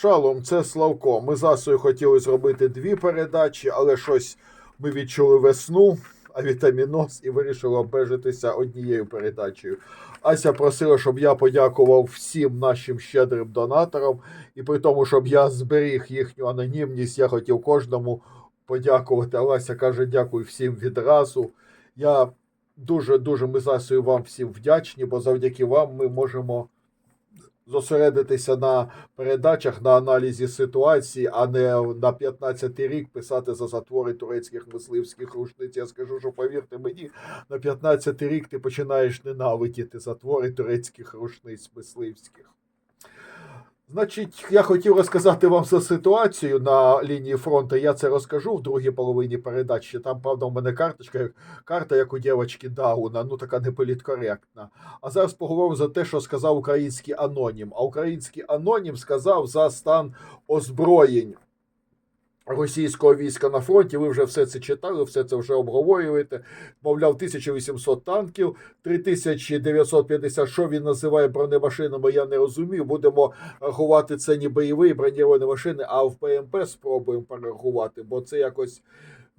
Шалом, це Славко. Ми з Асою хотіли зробити дві передачі, але щось ми відчули весну, авітаміноз і вирішили обмежитися однією передачею. Ася просила, щоб я подякував всім нашим щедрим донаторам, і при тому, щоб я зберіг їхню анонімність, я хотів кожному подякувати. Але Ася каже, дякую всім відразу. Я дуже дуже ми з Асею вам всім вдячні, бо завдяки вам ми можемо зосередитися на передачах, на аналізі ситуації, а не на 15-й рік писати за затвори турецьких мисливських рушниць. Я скажу, що повірте мені, на 15-й рік ти починаєш ненавидіти затвори турецьких рушниць мисливських. Значить, я хотів розказати вам за ситуацію на лінії фронту. Я це розкажу в другій половині передачі. Там, правда, у мене карточка, карта, як у дівчинки Дауна, ну така неполіткоректна. А зараз поговоримо за те, що сказав український анонім. А український анонім сказав за стан озброєнь російського війська на фронті. Ви вже все це читали, все це вже обговорюєте. Мовляв, 1800 танків, 3950, що він називає бронемашинами, я не розумію. Будемо рахувати це не бойові броньовані машини, а в ПМП спробуємо перерахувати, бо це якось.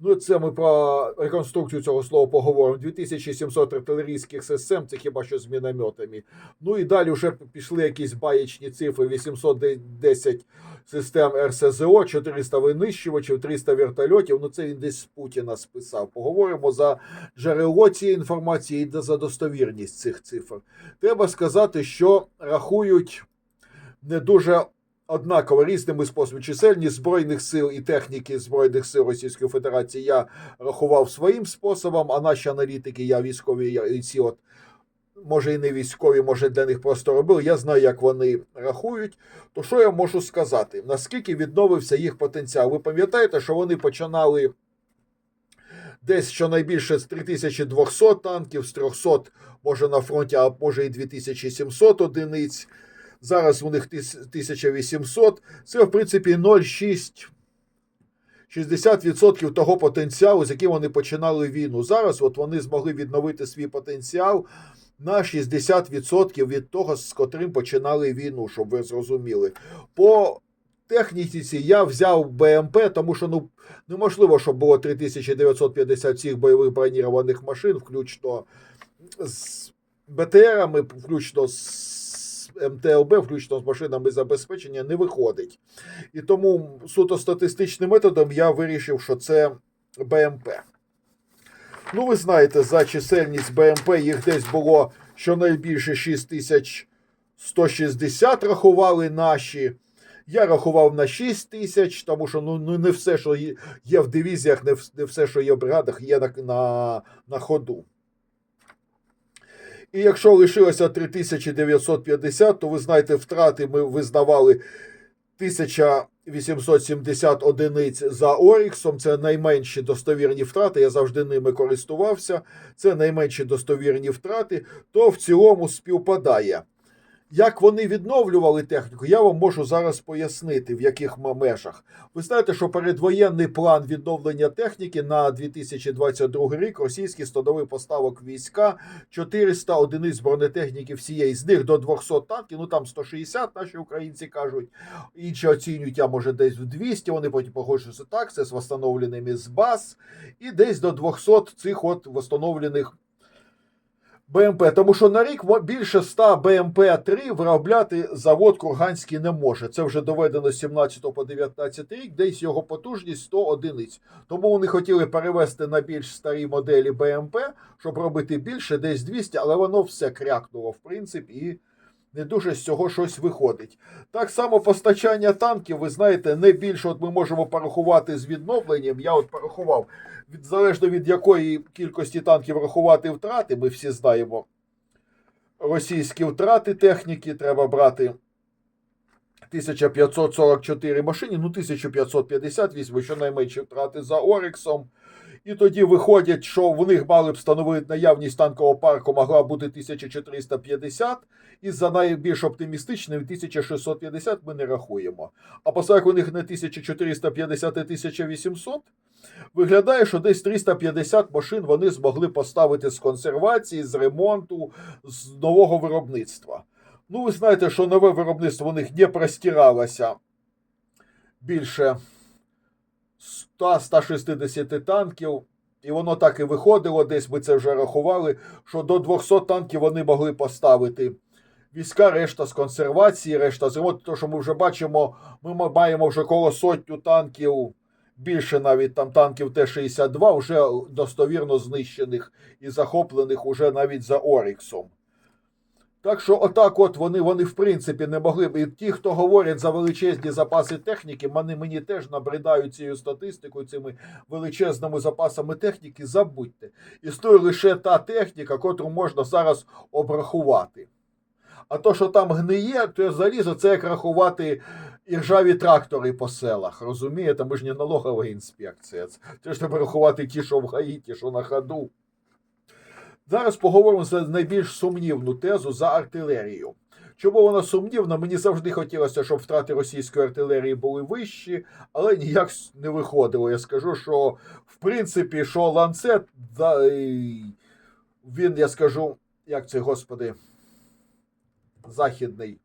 Ну, це ми про реконструкцію цього слова поговоримо. 2700 артилерійських систем, це хіба що з мінометами. Ну і далі вже пішли якісь баєчні цифри: 810 систем РСЗО, 400 винищувачів, 300 вертольотів. Ну це він десь з Путіна списав. Поговоримо за джерело цієї інформації і за достовірність цих цифр. Треба сказати, що рахують не дуже однаково різними способами. Чисельність збройних сил і техніки збройних сил Російської Федерації я рахував своїм способом, а наші аналітики, я військові я- ці от. Може, і не військові, може для них просто робили. Я знаю, як вони рахують. То що я можу сказати? Наскільки відновився їх потенціал? Ви пам'ятаєте, що вони починали десь щонайбільше з 3200 танків, з 300, може на фронті, а може і 2700 одиниць. Зараз у них 1800. Це, в принципі, 0,6. 60% того потенціалу, з яким вони починали війну. Зараз от вони змогли відновити свій потенціал на 60% від того, з котрим починали війну, щоб ви зрозуміли. По техніці я взяв БМП, тому що ну неможливо, щоб було 3950 цих бойових бронірованих машин, включно з БТРами, включно з МТЛБ, включно з машинами забезпечення, не виходить. І тому суто статистичним методом я вирішив, що це БМП. Ну, ви знаєте, за чисельність БМП їх десь було щонайбільше 6160 рахували наші. Я рахував на 6 тисяч, тому що ну, ну не все, що є- в дивізіях, не все, що є в бригадах, є на, на, на ходу. І якщо лишилося 3950, то ви знаєте, втрати ми визнавали 1870 одиниць за Оріксом. Це найменші достовірні втрати. Я завжди ними користувався. Це найменші достовірні втрати, то в цілому співпадає. Як вони відновлювали техніку, я вам можу зараз пояснити, в яких межах. Ви знаєте, що передвоєнний план відновлення техніки на 2022 рік російський становив поставок війська 400 одиниць бронетехніки всієї, з них до 200 танків, ну там 160, наші українці кажуть. Інші оцінюють, а може десь в 200, вони потім погоджуються так, це з встановленими з баз, і десь до 200 цих от встановлених БМП, тому що на рік більше 100 БМП-3 виробляти завод Курганський не може. Це вже доведено з 17 по 19 рік, десь його потужність 100 одиниць. Тому вони хотіли перевести на більш старі моделі БМП, щоб робити більше, десь 200, але воно все крякнуло, в принципі, і не дуже з цього щось виходить. Так само постачання танків, ви знаєте, не більше от ми можемо порахувати з відновленням. Я от порахував, від, залежно від якої кількості танків рахувати втрати, ми всі знаємо. Російські втрати техніки треба брати 1544 машини, ну 1550 візьму, щонайменші втрати за Орексом. І тоді виходять, що в них мали б становити наявність танкового парку могла бути 1450, і за найбільш оптимістичним 1650 ми не рахуємо. А поскольку у них не 1450 і 1800, виглядає, що десь 350 машин вони змогли поставити з консервації, з ремонту, з нового виробництва. Ну, ви знаєте, що нове виробництво у них не простиралося більше 100-160 танків. І воно так і виходило, десь ми це вже рахували, що до 200 танків вони могли поставити. Війська, решта з консервації, решта з ремонту. Тому що ми вже бачимо, ми маємо вже коло сотню танків, більше навіть там танків Т-62, вже достовірно знищених і захоплених уже навіть за Оріксом. Так що, отак, от вони, вони в принципі не могли б. І ті, хто говорять за величезні запаси техніки, вони мені теж набридають цією статистикою, цими величезними запасами техніки. Забудьте. Існує лише та техніка, котру можна зараз обрахувати. А то, що там гниє, то залізо, це як рахувати іржаві трактори по селах. Розумієте, ми ж не налогова інспекція. Це ж треба рахувати ті, що в ГАІ, ті, що на ходу. Зараз поговоримо за найбільш сумнівну тезу за артилерію. Чому вона сумнівна? Мені завжди хотілося, щоб втрати російської артилерії були вищі, але ніяк не виходило. Я скажу, що в принципі, що ланцет, він, я скажу, як це, господи, західний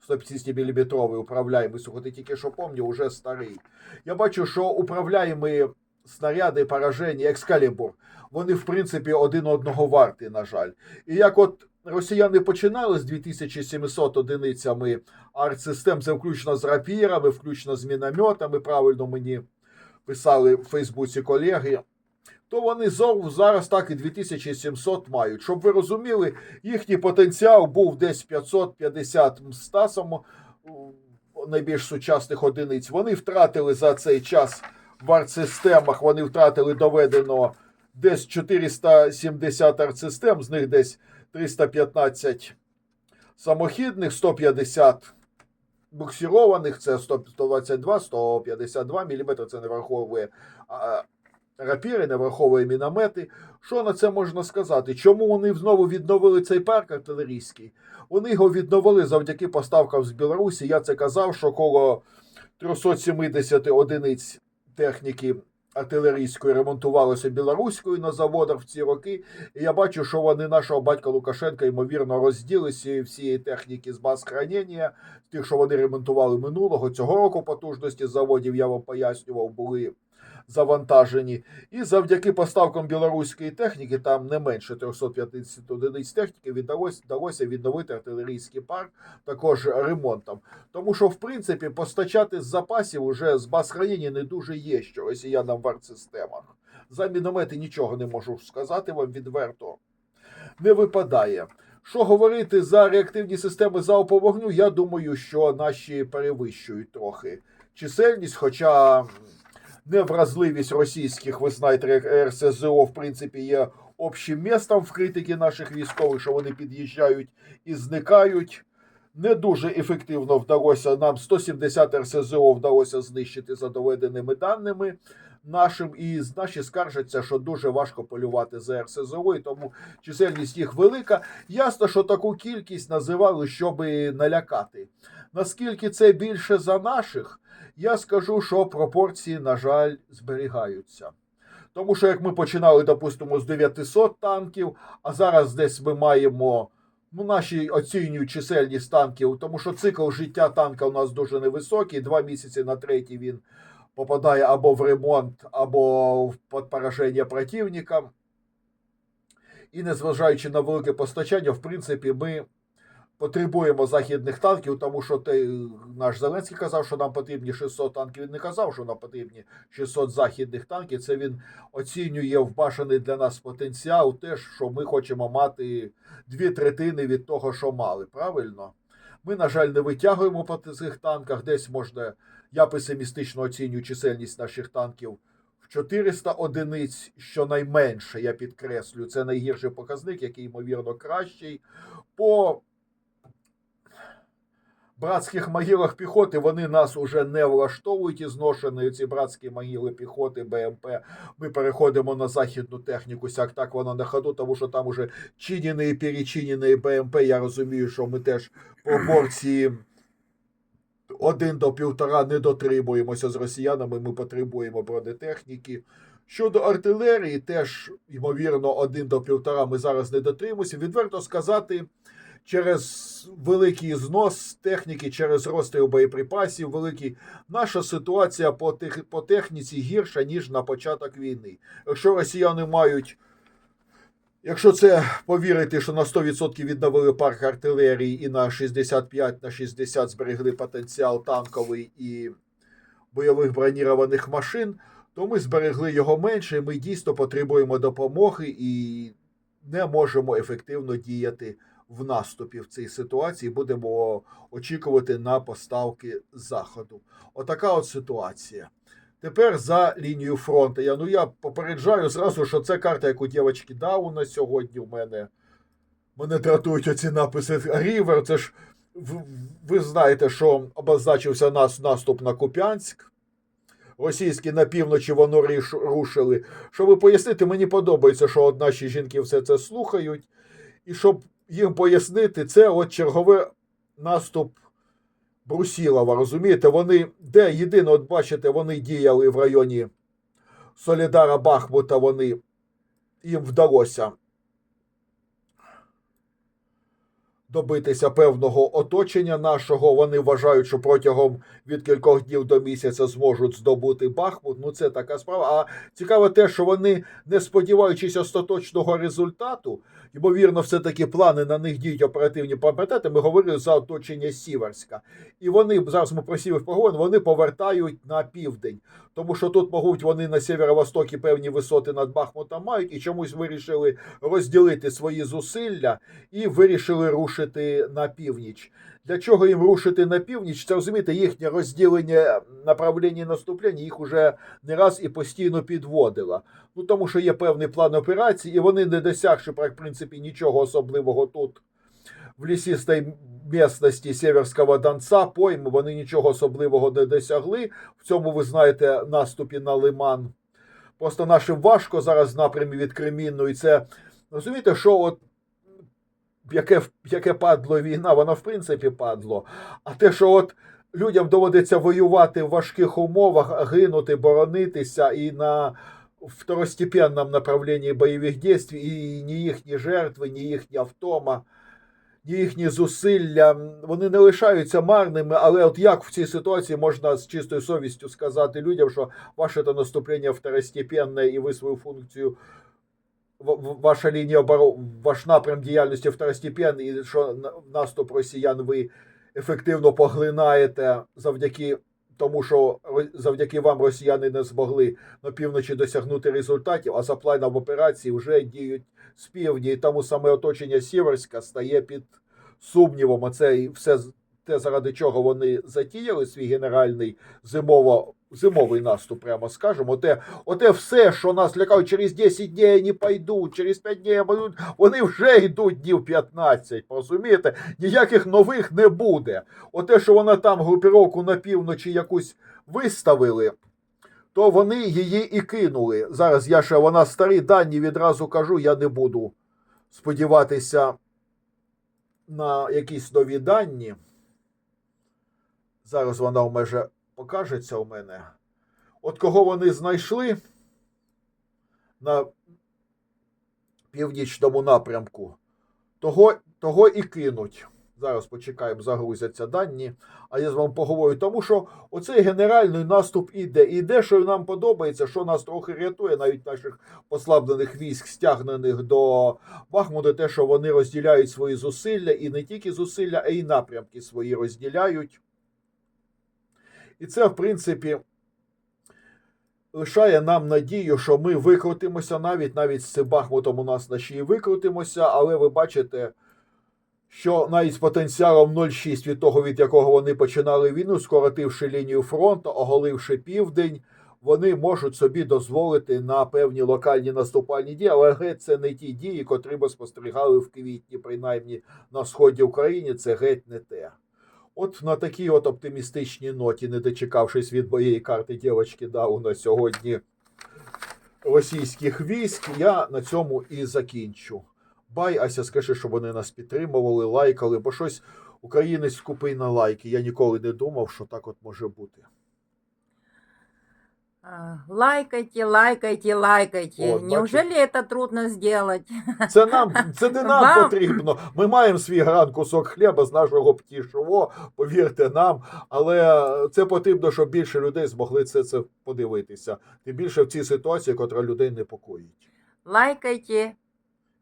150 мм управляємий, слухайте, тільки що пам'ятаю, вже старий. Я бачу, що управляємі снаряди пораження Екскалібур, вони, в принципі, один одного варті, на жаль. І як от росіяни починали з 2700 одиницями артсистем, це включно з рапірами, включно з мінометами, правильно мені писали в Фейсбуці колеги, то вони зараз так і 2700 мають. Щоб ви розуміли, їхній потенціал був десь 550 стасом найбільш сучасних одиниць. Вони втратили за цей час в артсистемах, вони втратили доведено десь 470 артсистем, з них десь 315 самохідних, 150 буксірованих, це 122, 152 мм, це не враховує рапіри, не враховує міномети. Що на це можна сказати? Чому вони знову відновили цей парк артилерійський? Вони його відновили завдяки поставкам з Білорусі. Я це казав, що коло 370 одиниць техніки артилерійської ремонтувалося білоруською на заводах в ці роки. І я бачу, що вони нашого батька Лукашенка, ймовірно, розділи з всієї техніки з баз хранення, тих, що вони ремонтували минулого. Цього року потужності заводів, я вам пояснював, були завантажені. І завдяки поставкам білоруської техніки, там не менше 350 одиниць техніки, вдалося, вдалося відновити артилерійський парк також ремонтом. Тому що, в принципі, постачати з запасів уже з баз хранення не дуже є, що росіянам в артсистемах. За міномети нічого не можу сказати вам відверто. Не випадає. Що говорити за реактивні системи залпового вогню, я думаю, що наші перевищують трохи чисельність, хоча невразливість російських, ви знаєте, РСЗО, в принципі, є общим містом в критиці наших військових, що вони під'їжджають і зникають. Не дуже ефективно вдалося нам 170 РСЗО вдалося знищити за доведеними даними нашим, і наші скаржаться, що дуже важко полювати за РСЗО, і тому чисельність їх велика. Ясно, що таку кількість називали, щоб налякати. Наскільки це більше за наших, я скажу, що пропорції, на жаль, зберігаються. Тому що як ми починали, допустимо, з 900 танків, а зараз десь ми маємо. Ну, наші оцінюють чисельність танків, тому що цикл життя танка у нас дуже невисокий. Два місяці на третій він попадає або в ремонт, або в пораження противника. І незважаючи на велике постачання, в принципі, ми потребуємо західних танків, тому що те, наш Зеленський казав, що нам потрібні 600 танків. Він не казав, що нам потрібні 600 західних танків. Це він оцінює вбашений для нас потенціал, теж що ми хочемо мати дві третини від того, що мали. Правильно? Ми, на жаль, не витягуємо по цих танках. Десь можна, я песимістично оцінюю чисельність наших танків. 400 одиниць, щонайменше, я підкреслю, це найгірший показник, який, ймовірно, кращий. По братських могилах піхоти вони нас уже не влаштовують і зношені ці братські могили піхоти БМП. Ми переходимо на західну техніку, сяк так воно на ходу, тому що там уже чинені і перечинені БМП. Я розумію, що ми теж пропорції. Один до півтора не дотримуємося з росіянами, ми потребуємо бронетехніки. Щодо артилерії, теж, ймовірно, один до півтора ми зараз не дотримуємося. Відверто сказати, через великий знос техніки, через розстріл боєприпасів, великий. Наша ситуація по, тех, по техніці гірша, ніж на початок війни. Якщо росіяни мають. Якщо це повірити, що на 100% відновили парк артилерії і на 65 на 60 зберегли потенціал танковий і бойових бронірованих машин, то ми зберегли його менше. Ми дійсно потребуємо допомоги і не можемо ефективно діяти в наступі в цій ситуації. Будемо очікувати на поставки заходу. Отака от ситуація. Тепер за лінією фронту. Я, ну, я попереджаю зразу, що це карта, яку дівчатки Дауна сьогодні в мене. Мене дратують оці написи Рівер. Це ж ви знаєте, що обозначився нас наступ на Куп'янськ. Російські на півночі воно рушили. Щоб пояснити, мені подобається, що от наші жінки все це слухають. І щоб їм пояснити, це от черговий наступ Брусілова. Розумієте, вони де єдине, от бачите, вони діяли в районі Солідара Бахмута, вони їм вдалося добитися певного оточення нашого. Вони вважають, що протягом від кількох днів до місяця зможуть здобути Бахмут. Ну це така справа. А цікаве те, що вони, не сподіваючись остаточного результату, ймовірно, все-таки плани на них діють оперативні пам'ятати. Ми говорили за оточення Сіверська. І вони зараз ми про Сівер поговоримо, вони повертають на південь. Тому що тут мабуть, вони на сєвєро-востокі певні висоти над Бахмутом мають і чомусь вирішили розділити свої зусилля і вирішили рушити на північ. Для чого їм рушити на північ? Це розумієте, їхнє розділення направлення наступлення їх уже не раз і постійно підводило. Ну тому що є певний план операції, і вони, не досягши в принципі нічого особливого тут в лісістій місності Сєверського Донца, пойми, вони нічого особливого не досягли. В цьому ви знаєте наступі на Лиман. Просто нашим важко зараз напрямі від Кремінну, і це розумієте, що от яке, яке падло війна, воно в принципі падло. А те, що от людям доводиться воювати в важких умовах, гинути, боронитися і на второстепенному направленні бойових дій, і ні їхні жертви, ні їхня втома, ні їхні зусилля, вони не лишаються марними, але от як в цій ситуації можна з чистою совістю сказати людям, що ваше то наступлення второстепенне і ви свою функцію ваша лінія оборони, ваш напрям діяльності второстепенний, і що наступ росіян ви ефективно поглинаєте завдяки тому, що завдяки вам росіяни не змогли на півночі досягнути результатів, а за планом операції вже діють з півдні, і тому саме оточення Сіверська стає під сумнівом. А це і все те, заради чого вони затіяли свій генеральний зимово. Зимовий наступ, прямо скажемо, оте, оте все, що нас лякають, через 10 днів не пойдуть, через 5 днів пойдуть, вони вже йдуть днів 15, розумієте? Ніяких нових не буде. Оте, що вона там групіровку на півночі якусь виставили, то вони її і кинули. Зараз я ще вона старі дані відразу кажу, я не буду сподіватися на якісь нові дані. Зараз вона в межі покажеться у мене. От кого вони знайшли на північному напрямку, того, того і кинуть. Зараз почекаємо, загрузяться дані. А я з вами поговорю, тому що оцей генеральний наступ іде. І Іде, що нам подобається, що нас трохи рятує, навіть наших послаблених військ, стягнених до Бахмута, те, що вони розділяють свої зусилля, і не тільки зусилля, а й напрямки свої розділяють. І це, в принципі, лишає нам надію, що ми викрутимося навіть навіть з цим Бахмутом у нас на шиї викрутимося, але ви бачите, що навіть з потенціалом 0,6 від того, від якого вони починали війну, скоротивши лінію фронту, оголивши південь, вони можуть собі дозволити на певні локальні наступальні дії, але геть це не ті дії, котрі ми спостерігали в квітні, принаймні на сході України, це геть не те. От на такій от оптимістичній ноті, не дочекавшись від моєї карти дівчатки Дауна сьогодні російських військ, я на цьому і закінчу. Бай, Ася, скажи, щоб вони нас підтримували, лайкали, бо щось українець купий на лайки. Я ніколи не думав, що так от може бути. Лайкайте, лайкайте, лайкайте. Вот, Неужели это трудно сделать? Це нам, це не нам Вам? потрібно. Ми маємо свій гран кусок хліба з нашого птішого, повірте нам. Але це потрібно, щоб більше людей змогли це, це подивитися. Тим більше в цій ситуації, котра людей непокоїть. Лайкайте,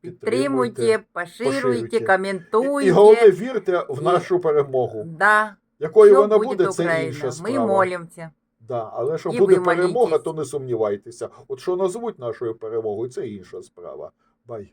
Підтримуйте, поширюйте, поширюйте. Коментуйте. і головне, вірте в нашу перемогу. Да, Якою все вона будет буде, це інша Мы справа. молимся. Да, але що І буде перемога, то не сумнівайтеся. От що назвуть нашою перемогою, це інша справа. Бай.